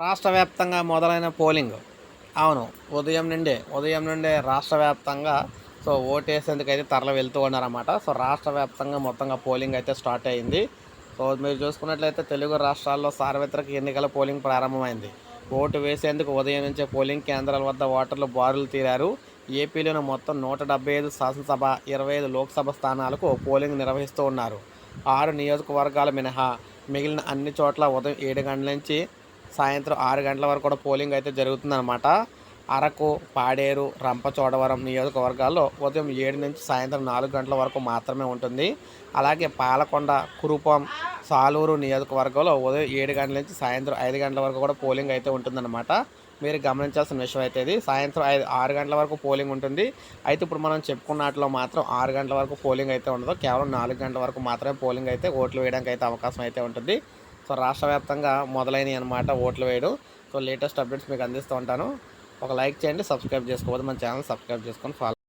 రాష్ట్ర వ్యాప్తంగా మొదలైన పోలింగ్. అవును ఉదయం నుండే ఉదయం నుండే రాష్ట్ర వ్యాప్తంగా సో ఓటేసేందుకైతే అయితే తరలి వెళ్తూ ఉన్నారన్నమాట. సో రాష్ట్ర వ్యాప్తంగా మొత్తంగా పోలింగ్ అయితే స్టార్ట్ అయింది. సో మీరు చూసుకున్నట్లయితే తెలుగు రాష్ట్రాల్లో సార్వత్రిక ఎన్నికల పోలింగ్ ప్రారంభమైంది. ఓటు వేసేందుకు ఉదయం నుంచే పోలింగ్ కేంద్రాల వద్ద ఓటర్లు బారులు తీరారు. ఏపీలోని మొత్తం నూట డెబ్బై ఐదు శాసనసభ ఇరవై ఐదు లోక్సభ స్థానాలకు పోలింగ్ నిర్వహిస్తూ ఉన్నారు. ఆరు నియోజకవర్గాలు మినహా మిగిలిన అన్ని చోట్ల ఉదయం ఏడు గంటల నుంచి సాయంత్రం ఆరు గంటల వరకు కూడా పోలింగ్ అయితే జరుగుతుందన్నమాట. అరకు పాడేరు రంపచోడవరం నియోజకవర్గాల్లో ఉదయం ఏడు నుంచి సాయంత్రం నాలుగు గంటల వరకు మాత్రమే ఉంటుంది. అలాగే పాలకొండ కురుపం సాలూరు నియోజకవర్గంలో ఉదయం ఏడు గంటల నుంచి సాయంత్రం ఐదు గంటల వరకు కూడా పోలింగ్ అయితే ఉంటుందన్నమాట. మీరు గమనించాల్సిన విషయం అయితే ఇది. సాయంత్రం ఐదు ఆరు గంటల వరకు పోలింగ్ ఉంటుంది. అయితే ఇప్పుడు మనం చెప్పుకున్నట్లో మాత్రం ఆరు గంటల వరకు పోలింగ్ అయితే ఉండదు. కేవలం నాలుగు గంటల వరకు మాత్రమే పోలింగ్ అయితే ఓట్లు వేయడానికి అయితే అవకాశం అయితే ఉంటుంది. సో రాష్ట్ర వ్యాప్తంగా మొదలైనవి అనమాట ఓట్లు వేయడం. సో లేటెస్ట్ అప్డేట్స్ మీకు అందిస్తూ ఉంటాను. ఒక లైక్ చేయండి సబ్స్క్రైబ్ చేసుకోవద్దు. మన ఛానల్ సబ్స్క్రైబ్ చేసుకొని ఫాలో